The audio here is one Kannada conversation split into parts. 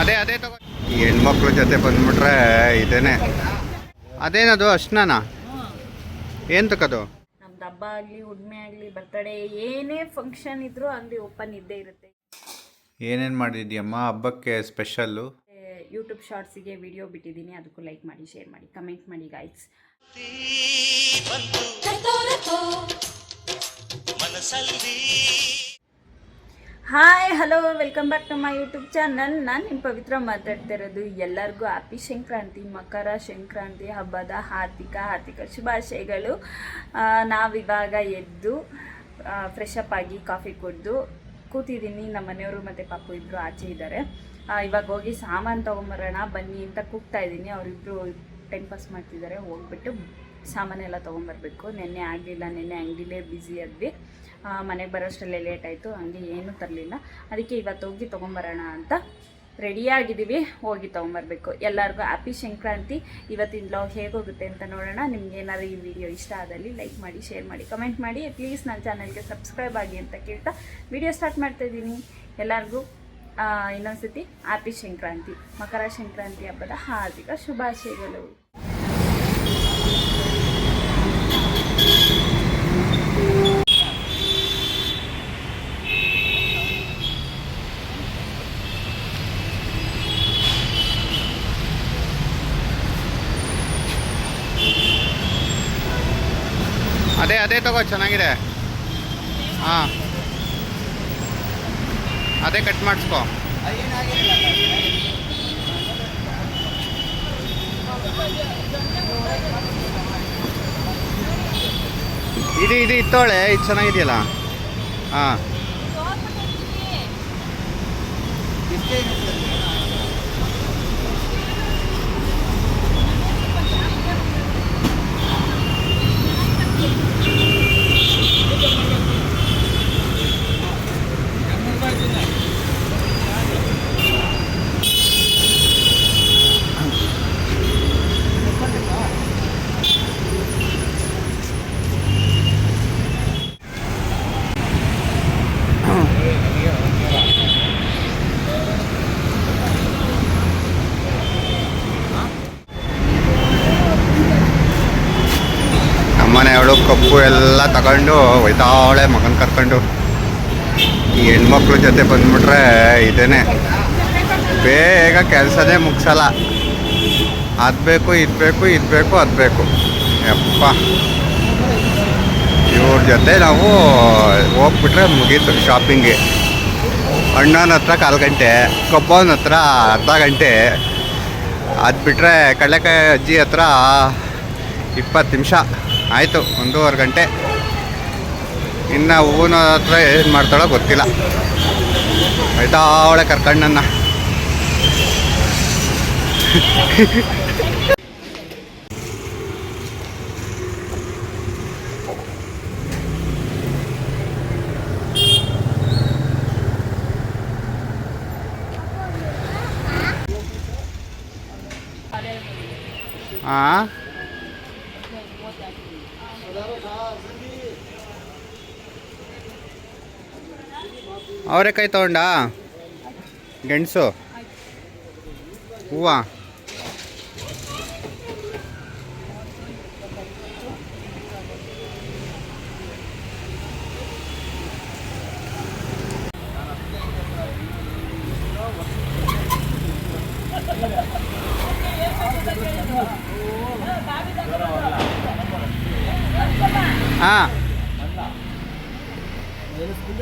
ಅದೇ ಅದೇ ತಗೋ. ಈ ಹೆಣ್ಮಕ್ಳ ಜೊತೆ ಬಂದ್ಬಿಟ್ರೆ ಇದೇನೆ. ಅದೇನದು ಅಷ್ಟನಾ ಏನು ತಗೋದು ನಮ್ದು ಹಬ್ಬ ಆಗಲಿ ಉಡ್ಮೆ ಆಗಲಿ ಬರ್ತಡೇ ಏನೇ ಫಂಕ್ಷನ್ ಇದ್ರೂ ಅಲ್ಲಿ ಓಪನ್ ಇದ್ದೇ ಇರುತ್ತೆ. ಏನೇನು ಮಾಡಿದ್ಯಮ್ಮ ಹಬ್ಬಕ್ಕೆ ಸ್ಪೆಷಲ್ಲು ಯೂಟ್ಯೂಬ್ ಶಾರ್ಟ್ಸಿಗೆ ವಿಡಿಯೋ ಬಿಟ್ಟಿದ್ದೀನಿ ಅದಕ್ಕೂ ಲೈಕ್ ಮಾಡಿ ಶೇರ್ ಮಾಡಿ ಕಮೆಂಟ್ ಮಾಡಿ guys hi hello welcome back to my YouTube channel ನಾನು ನಿಮ್ಮ ಪವಿತ್ರ ಮಾತಾಡ್ತಾ ಇರೋದು ಎಲ್ಲರಿಗೂ ಹ್ಯಾಪಿ ಸಂಕ್ರಾಂತಿ, ಮಕರ ಸಂಕ್ರಾಂತಿ, ಹಬ್ಬದ ಹಾರ್ದಿಕ ಹಾರ್ದಿಕ ಶುಭಾಶಯಗಳು. ನಾವಿವಾಗ ಎದ್ದು ಫ್ರೆಶ್ ಅಪ್ ಆಗಿ ಕಾಫಿ ಕುಡಿದು ಕೂತಿದ್ದೀನಿ. ನಮ್ಮ ಮನೆಯವರು ಮತ್ತು ಪಾಪು ಇಬ್ಬರು ಆಚೆ ಇದ್ದಾರೆ ಇವಾಗ ಹೋಗಿ ಸಾಮಾನು ತೊಗೊಂಬರೋಣ, ಬನ್ನಿ ಅಂತ ಕೂಗ್ತಾ ಇದ್ದೀನಿ. ಅವರಿಬ್ಬರು ಟೈಮ್ ಪಾಸ್ ಮಾಡ್ತಿದ್ದಾರೆ ಹೋಗ್ಬಿಟ್ಟು ಸಾಮಾನೆಲ್ಲ ತೊಗೊಂಬರ್ಬೇಕು. ನಿನ್ನೆ ಆಗಲಿಲ್ಲ, ನಿನ್ನೆ ಅಂಗಡಿಲೇ ಬ್ಯುಸಿ ಆದ್ವಿ. ಮನೆಗೆ ಬರೋಷ್ಟರಲ್ಲೇ ಲೇಟ್ ಆಯಿತು, ಹಂಗೆ ಏನೂ ತರಲಿಲ್ಲ. ಅದಕ್ಕೆ ಇವತ್ತು ಹೋಗಿ ತೊಗೊಂಬರೋಣ ಅಂತ ರೆಡಿಯಾಗಿದ್ದೀವಿ ಹೋಗಿ ತೊಗೊಂಬರ್ಬೇಕು. ಎಲ್ಲರಿಗೂ ಹ್ಯಾಪಿ ಸಂಕ್ರಾಂತಿ. ಇವತ್ತಿನ ಬ್ಲಾಗ್ ಹೇಗೋಗುತ್ತೆ ಅಂತ ನೋಡೋಣ. ನಿಮ್ಗೆ ಏನಾದ್ರು ಈ ವಿಡಿಯೋ ಇಷ್ಟ ಆದಲ್ಲಿ ಲೈಕ್ ಮಾಡಿ ಶೇರ್ ಮಾಡಿ ಕಮೆಂಟ್ ಮಾಡಿ. ಪ್ಲೀಸ್ ನನ್ನ ಚಾನಲ್ಗೆ ಸಬ್ಸ್ಕ್ರೈಬ್ ಆಗಿ ಅಂತ ಕೇಳ್ತಾ ವಿಡಿಯೋ ಸ್ಟಾರ್ಟ್ ಮಾಡ್ತಾ ಇದ್ದೀನಿ. ಎಲ್ಲರಿಗೂ ಇನ್ನೊಂದು ಇನ್ನೊಂದ್ಸತಿ ಹ್ಯಾಪಿ ಸಂಕ್ರಾಂತಿ. ಮಕರ ಸಂಕ್ರಾಂತಿ ಹಬ್ಬದ ಹಾರ್ದಿಕ ಶುಭಾಶಯಗಳು. ಅದೇ ಅದೇ ತಗೋ ಚೆನ್ನಾಗಿದೆ. ಹಾಂ. ಅದೇ ಕಟ್ ಮಾಡಿಸ್ಕೊ. ಇದು ಇದು ಇತ್ತೋಳೆ ಇದು ಚೆನ್ನಾಗಿದೆಯಲ್ಲ? ಹಾಂ. ಕಬ್ಬು ಎಲ್ಲ ತಗೊಂಡು ಒಯ್ತಾಳೆ ಮಗನ ಕರ್ಕೊಂಡು. ಈ ಹೆಣ್ಮಕ್ಳ ಜೊತೆ ಬಂದ್ಬಿಟ್ರೆ ಇದೇನೆ. ಬೇಗ ಕೆಲಸನೇ ಮುಗಿಸಲ್ಲ. ಅದು ಬೇಕು, ಇದು ಬೇಕು ಇದು ಬೇಕು, ಅದು ಬೇಕು. ಯಪ್ಪ. ಇವ್ರ ಜೊತೆ ನಾವು ಹೋಗ್ಬಿಟ್ರೆ ಮುಗೀತು ಶಾಪಿಂಗ್ಗೆ ಅಣ್ಣನ ಹತ್ರ ಕಾಲು ಗಂಟೆ, ಕಬ್ಬವನ ಹತ್ರ ಅರ್ಧ ಗಂಟೆ. ಅದು ಬಿಟ್ಟರೆ ಕಡಲೆಕಾಯಿ ಅಜ್ಜಿ ಹತ್ರ ಇಪ್ಪತ್ತು ನಿಮಿಷ. ಆಯಿತು ಒಂದೂವರೆ ಗಂಟೆ. ಇನ್ನು ಹೂವಿನ ಹತ್ರ ಏನು ಮಾಡ್ತಾಳೋ ಗೊತ್ತಿಲ್ಲ. ಅವಳೆ ಕರ್ಕಣ್ಣನ್ನ. ಹಾಂ ಅವರೆಕಾಯಿ ತಗೊಂಡಾ? ಗೆಣಸು. ಹೂವ? ಹಾಂ.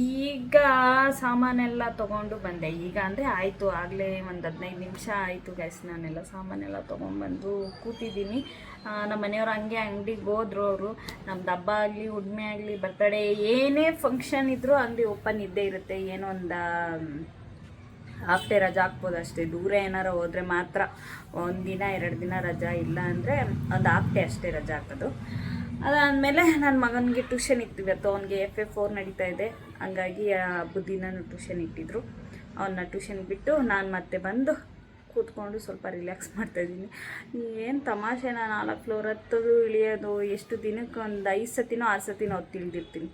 ಈಗ ಸಾಮಾನೆಲ್ಲ ತೊಗೊಂಡು ಬಂದೆ. ಈಗ ಅಂದರೆ ಆಯಿತು, ಆಗಲೇ ಒಂದು ಹದಿನೈದು ನಿಮಿಷ ಆಯಿತು ಗ್ಯಾಸ್ ನಾನೆಲ್ಲ ಸಾಮಾನೆಲ್ಲ ತೊಗೊಂಡ್ಬಂದು ಕೂತಿದ್ದೀನಿ. ನಮ್ಮ ಮನೆಯವ್ರು ಹಂಗೆ ಅಂಗಡಿಗೆ ಹೋದ್ರು ಅವರು. ನಮ್ದು ಹಬ್ಬ ಆಗಲಿ, ಉಡ್ಮೆ ಆಗಲಿ ಬರ್ತಡೇ ಏನೇ ಫಂಕ್ಷನ್ ಇದ್ದರೂ ಅಂಗಡಿ ಓಪನ್ ಇದ್ದೇ ಇರುತ್ತೆ. ಏನೋ ಒಂದು ಡೇ ರಜಾ ಹಾಕ್ಬೋದು ಅಷ್ಟೇ. ದೂರ ಏನಾರ ಹೋದರೆ ಮಾತ್ರ. ಒಂದಿನ ಎರಡು ದಿನ ರಜಾ ಇಲ್ಲ ಅಂದರೆ ಒಂದು ಹಾಫ್ ಅಷ್ಟೇ ರಜಾ ಹಾಕೋದು. ಅದಾದಮೇಲೆ ನನ್ನ ಮಗನಿಗೆ ಟ್ಯೂಷನ್ ಇತ್ತು ಅವನಿಗೆ ಎಫ್ ಎ ಫೋರ್ ನಡೀತಾ ಇದೆ. ಹಂಗಾಗಿ ಆ ಟ್ಯೂಷನ್ ಇಟ್ಟಿದ್ರು. ಅವನ್ನ ಟ್ಯೂಷನ್ ಬಿಟ್ಟು ನಾನು ಮತ್ತೆ ಬಂದು ಕೂತ್ಕೊಂಡು ಸ್ವಲ್ಪ ರಿಲ್ಯಾಕ್ಸ್ ಮಾಡ್ತಾಯಿದ್ದೀನಿ ಏನು ತಮಾಷೆ ನಾನು ನಾಲ್ಕು ಫ್ಲೋರ್ ಹತ್ತೋದು, ಇಳಿಯೋದು, ಎಷ್ಟು ದಿನಕ್ಕೆ ಒಂದು ಐದು ಸತಿನೋ, ಆರು ಸತಿನೋ ಹತ್ತು ಇಳ್ದಿರ್ತೀನಿ.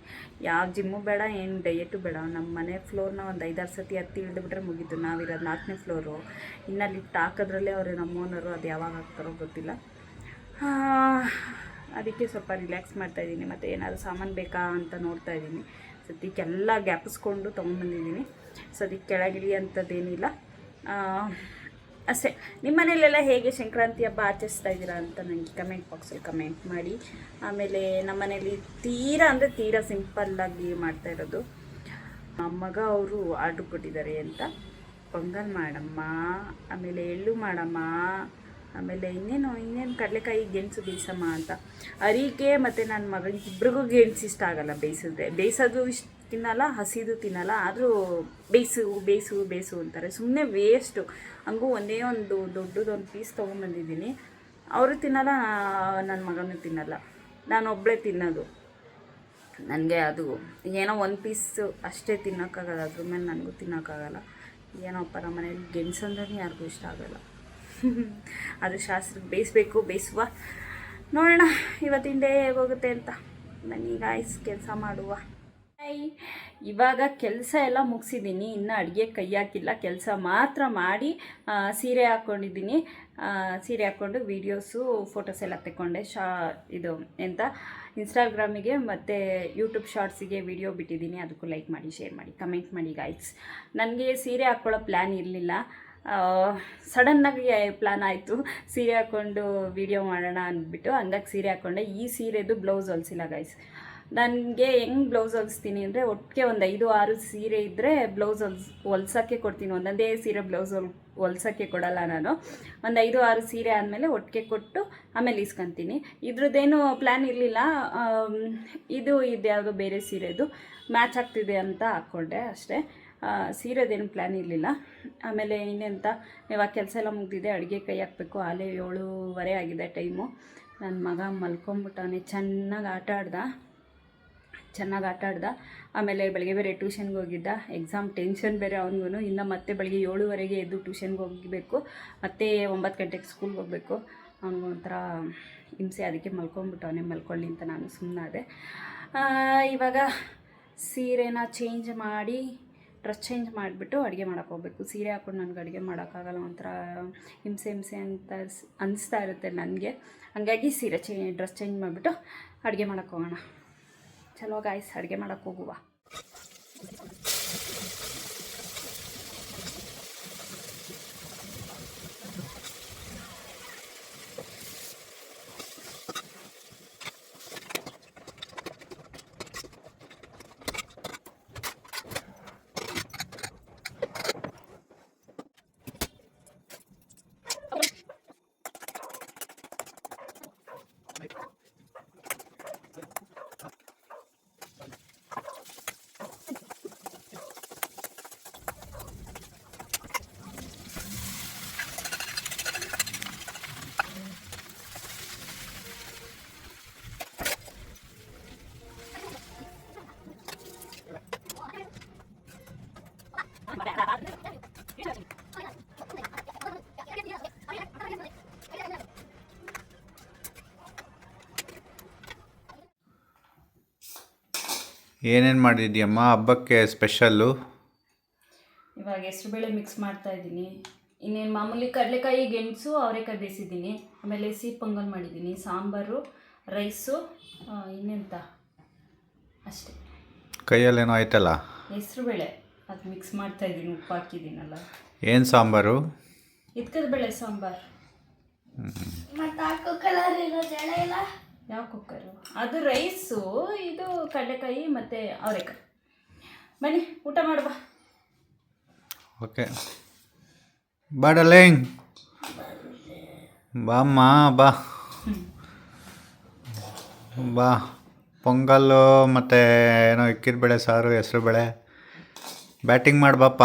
ಯಾವ ಜಿಮ್ಮು ಬೇಡ, ಏನು ಡಯಟು ಬೇಡ. ನಮ್ಮ ಮನೆ ಫ್ಲೋರ್ನ ಒಂದು ಐದಾರು ಸತಿ ಹತ್ತಿ ಇಳಿದ್ಬಿಟ್ರೆ ಮುಗೀತು. ನಾವಿರೋದು ನಾಲ್ಕನೇ ಫ್ಲೋರು ಇನ್ನು ಲಿಫ್ಟ್ ಹಾಕೋದ್ರಲ್ಲೇ ಅವರು ನಮ್ಮ ಓನರು ಅದು ಯಾವಾಗ ಹಾಕ್ತಾರೋ ಗೊತ್ತಿಲ್ಲ. ಅದಕ್ಕೆ ಸ್ವಲ್ಪ ರಿಲ್ಯಾಕ್ಸ್ ಮಾಡ್ತಾ ಇದ್ದೀನಿ. ಮತ್ತು ಏನಾದರೂ ಸಾಮಾನು ಬೇಕಾ ಅಂತ ನೋಡ್ತಾ ಇದ್ದೀನಿ. ಸದ್ಯಕ್ಕೆಲ್ಲ ಗ್ಯಾಪಿಸ್ಕೊಂಡು ಸೊ ಸದ್ಯಕ್ಕೆ ಕೆಳಗಿಳಿ ಅಂಥದ್ದೇನಿಲ್ಲ ಅಷ್ಟೇ. ನಿಮ್ಮ ಮನೇಲೆಲ್ಲ ಹೇಗೆ ಸಂಕ್ರಾಂತಿ ಹಬ್ಬ ಆಚರಿಸ್ತಾ ಇದ್ದೀರಾ ಅಂತ ನನಗೆ ಕಮೆಂಟ್ ಬಾಕ್ಸಲ್ಲಿ ಕಮೆಂಟ್ ಮಾಡಿ. ಆಮೇಲೆ ನಮ್ಮ ಮನೇಲಿ ತೀರಾ ಅಂದರೆ ತೀರಾ ಸಿಂಪಲ್ಲಾಗಿ ಮಾಡ್ತಾ ಇರೋದು. ಮಗ ಅವರು ಆರ್ಡ್ರ್ ಕೊಟ್ಟಿದ್ದಾರೆ ಅಂತ. ಪೊಂಗಲ್ ಮಾಡಮ್ಮ, ಆಮೇಲೆ ಎಳ್ಳು ಮಾಡಮ್ಮ ಆಮೇಲೆ ಇನ್ನೇನು ಇನ್ನೇನು ಕಡಲೆಕಾಯಿ ಗೆಣಸು ಬೇಯಿಸಮ್ಮ ಅಂತ. ಅರಿಕೆ ಮತ್ತು ನನ್ನ ಮಗನಿಗೆ ಇಬ್ರಿಗೂ ಗೆಣಸು ಇಷ್ಟ ಆಗಲ್ಲ ಬೇಯಿಸಿದ್ರೆ. ಬೇಯಿಸೋದು ಇಷ್ಟ ತಿನ್ನಲ್ಲ, ಹಸಿದು ತಿನ್ನಲ್ಲ, ಆದರೂ ಬೇಯಿಸು ಬೇಯಿಸು ಬೇಯಿಸು ಅಂತಾರೆ. ಸುಮ್ಮನೆ ವೇಸ್ಟು ಹಂಗೂ ಒಂದೇ ಒಂದು ದೊಡ್ಡದೊಂದು ಪೀಸ್ ತೊಗೊಂಬಂದಿದ್ದೀನಿ. ಅವರು ತಿನ್ನಲ್ಲ ನನ್ನ ಮಗನೂ ತಿನ್ನಲ್ಲ. ನಾನು ಒಬ್ಬಳೇ ತಿನ್ನೋದು. ನನಗೆ ಅದು ಏನೋ ಒಂದು ಪೀಸು ಅಷ್ಟೇ ತಿನ್ನೋಕ್ಕಾಗಲ್ಲ, ಅದ್ರ ಮೇಲೆ ನನಗೂ ತಿನ್ನೋಕ್ಕಾಗಲ್ಲ. ಏನೋಪ್ಪ ಪರ ಮನೇಲಿ ಗೆಣಸು ಅಂದ್ರೆ ಯಾರಿಗೂ ಇಷ್ಟ ಆಗಲ್ಲ. ಅದು ಶಾಸ್ತ್ರ ಬೇಯಿಸ್ಬೇಕು, ಬೇಯಿಸುವ. ನೋಡೋಣ ಇವತ್ತಿನ ಡೇ ಹೇಗೋಗುತ್ತೆ ಅಂತ. ಬನ್ನಿ ಐಸ್ ಕೆಲಸ ಮಾಡುವ. ಇವಾಗ ಕೆಲಸ ಎಲ್ಲ ಮುಗಿಸಿದ್ದೀನಿ. ಇನ್ನು ಅಡುಗೆ ಕೈ ಹಾಕಿಲ್ಲ. ಕೆಲಸ ಮಾತ್ರ ಮಾಡಿ ಸೀರೆ ಹಾಕ್ಕೊಂಡಿದ್ದೀನಿ ಸೀರೆ ಹಾಕ್ಕೊಂಡು ವೀಡಿಯೋಸು ಫೋಟೋಸ್ ಎಲ್ಲ ತೆಕ್ಕೊಂಡೆ. ಶಾ, ಇದು ಎಂತ? ಇನ್ಸ್ಟಾಗ್ರಾಮಿಗೆ ಮತ್ತು ಯೂಟ್ಯೂಬ್ ಶಾರ್ಟ್ಸಿಗೆ ವಿಡಿಯೋ ಬಿಟ್ಟಿದ್ದೀನಿ. ಅದಕ್ಕೂ ಲೈಕ್ ಮಾಡಿ ಶೇರ್ ಮಾಡಿ ಕಮೆಂಟ್ ಮಾಡಿ ಗಾಯ್ಸ್ ನನಗೆ ಸೀರೆ ಹಾಕ್ಕೊಳ್ಳೋ ಪ್ಲ್ಯಾನ್ ಇರಲಿಲ್ಲ. ಸಡನ್ನಾಗಿ ಪ್ಲ್ಯಾನ್ ಆಯಿತು. ಸೀರೆ ಹಾಕ್ಕೊಂಡು ವಿಡಿಯೋ ಮಾಡೋಣ ಅಂದ್ಬಿಟ್ಟು, ಹಂಗಾಗಿ ಸೀರೆ ಹಾಕ್ಕೊಂಡೆ ಈ ಸೀರೆದು ಬ್ಲೌಸ್ ಹೊಲಿಸಿಲ್ಲ ಗೈಸ್ ನನಗೆ ಹೆಂಗೆ ಬ್ಲೌಸ್ ಹೊಲಿಸ್ತೀನಿ ಅಂದರೆ ಒಟ್ಟಿಗೆ ಒಂದು ಐದು, ಆರು ಸೀರೆ ಇದ್ದರೆ ಬ್ಲೌಸ್ ಹೊಲ್ಸ್, ಹೊಲ್ಸೋಕ್ಕೆ ಕೊಡ್ತೀನಿ. ಒಂದೊಂದೇ ಸೀರೆ ಬ್ಲೌಸ್ ಹೊಲ್, ಹೊಲ್ಸೋಕ್ಕೆ ಕೊಡಲ್ಲ ನಾನು. ಒಂದು ಐದು, ಆರು ಸೀರೆ ಆದಮೇಲೆ ಒಟ್ಟಿಗೆ ಕೊಟ್ಟು ಆಮೇಲೆ ಇಸ್ಕೊತೀನಿ. ಇದ್ರದ್ದೇನು ಪ್ಲ್ಯಾನ್ ಇರಲಿಲ್ಲ. ಇದು ಇದು ಯಾವುದೋ ಬೇರೆ ಸೀರೆದು. ಮ್ಯಾಚ್ ಆಗ್ತಿದೆ ಅಂತ ಹಾಕ್ಕೊಂಡೆ ಅಷ್ಟೇ. ಸೀರೆದೇನು ಪ್ಲ್ಯಾನ್ ಇರಲಿಲ್ಲ. ಆಮೇಲೆ ಇನ್ನೆಂತ, ಇವಾಗ ಕೆಲಸ ಎಲ್ಲ ಮುಗಿದಿದೆ, ಅಡುಗೆ ಕೈ ಹಾಕಬೇಕು. ಆಲೆ ಏಳುವರೆ ಆಗಿದೆ ಟೈಮು ನನ್ನ ಮಗ ಮಲ್ಕೊಂಬಿಟ್ಟವನೇ ಚೆನ್ನಾಗಿ ಆಟ ಆಡ್ದ. ಚೆನ್ನಾಗಿ ಆಟ ಆಡ್ದ. ಆಮೇಲೆ ಬೆಳಗ್ಗೆ ಬೇರೆ ಟ್ಯೂಷನ್ಗೆ ಹೋಗಿದ್ದ. ಎಕ್ಸಾಮ್ ಟೆನ್ಷನ್ ಬೇರೆ ಅವನಿಗೂ ಇನ್ನು ಮತ್ತೆ ಬೆಳಗ್ಗೆ ಏಳುವರೆಗೆ ಎದ್ದು ಟ್ಯೂಷನ್ಗೆ ಹೋಗಬೇಕು. ಮತ್ತೆ ಒಂಬತ್ತು ಗಂಟೆಗೆ ಸ್ಕೂಲ್ಗೆ ಹೋಗಬೇಕು. ಅವನಿಗೊಂಥರ ಹಿಂಸೆ, ಅದಕ್ಕೆ ಮಲ್ಕೊಂಬಿಟ್ಟವನೇ. ಮಲ್ಕೊಳ್ಳಿ ಅಂತ ನಾನು ಸುಮ್ಮನಾದೆ ಇವಾಗ ಸೀರೆನ ಚೇಂಜ್ ಮಾಡಿ ಡ್ರೆಸ್ ಚೇಂಜ್ ಮಾಡಿಬಿಟ್ಟು ಅಡುಗೆ ಮಾಡೋಕೆ ಹೋಗ್ಬೇಕು. ಸೀರೆ ಹಾಕ್ಕೊಂಡು ನನಗೆ ಅಡುಗೆ ಮಾಡೋಕ್ಕಾಗಲ್ಲ, ಒಂಥರ ಹಿಂಸೆ ಹಿಂಸೆ ಅಂತ ಅನಿಸ್ತಾ ಇರುತ್ತೆ ನನಗೆ. ಹಂಗಾಗಿ ಸೀರೆ ಚೇ, ಡ್ರೆಸ್ ಚೇಂಜ್ ಮಾಡಿಬಿಟ್ಟು ಅಡುಗೆ ಮಾಡೋಕ್ಕೆ ಹೋಗೋಣ. ಚಲೋ ಗಾಯ್ಸ್ ಅಡುಗೆ ಮಾಡೋಕ್ಕೆ ಹೋಗುವ. ಏನೇನು ಮಾಡಿದ್ಯಮ್ಮ? ಹಬ್ಬಕ್ಕೆ ಸ್ಪೆಷಲ್ಲು ಇವಾಗ ಹೆಸ್ರುಬೇಳೆ ಮಿಕ್ಸ್ ಮಾಡ್ತಾ ಇದ್ದೀನಿ. ಇನ್ನೇನು ಮಾಮೂಲಿ ಕಡಲೆಕಾಯಿ ಗೆಣಸು ಅವರೆಕಾಯಿ ಬೇಯಿಸಿದ್ದೀನಿ. ಆಮೇಲೆ ಸಿಹಿ ಪೊಂಗಲ್ ಮಾಡಿದ್ದೀನಿ. ಸಾಂಬಾರು ರೈಸು ಇನ್ನೆಂತ? ಅಷ್ಟೇ. ಕೈಯಲ್ಲೇನೋ ಆಯ್ತಲ್ಲ? ಹೆಸ್ರುಬೇಳೆ. ಅದು ಮಿಕ್ಸ್ ಮಾಡ್ತಾ ಇದ್ದೀನಿ. ಉಪ್ಪು ಹಾಕಿದ್ದೀನಲ್ಲ. ಏನು ಸಾಂಬಾರು? ಇದ್ಕದ ಬೇಳೆ ಸಾಂಬಾರು. ಯಾವ ಕುಕ್ಕರು? ಅದು ರೈಸು, ಇದು ಕಡಲೆಕಾಯಿ ಮತ್ತು ಅವರೆಕಾಯಿ. ಬನ್ನಿ, ಊಟ ಮಾಡುವ. ಓಕೆ. ಬಾ ಡರ್ಲಿಂಗ್ ಬಾಮ್ಮ ಬಾ. ಬಾ. ಪೊಂಗಲ್ಲು ಮತ್ತು ಏನೋ ಇಕ್ಕಿದ ಬೆಳೆ ಸಾರು ಹೆಸರು ಬೇಳೆ ಬ್ಯಾಟಿಂಗ್ ಮಾಡಿ ಬಾಪ್ಪ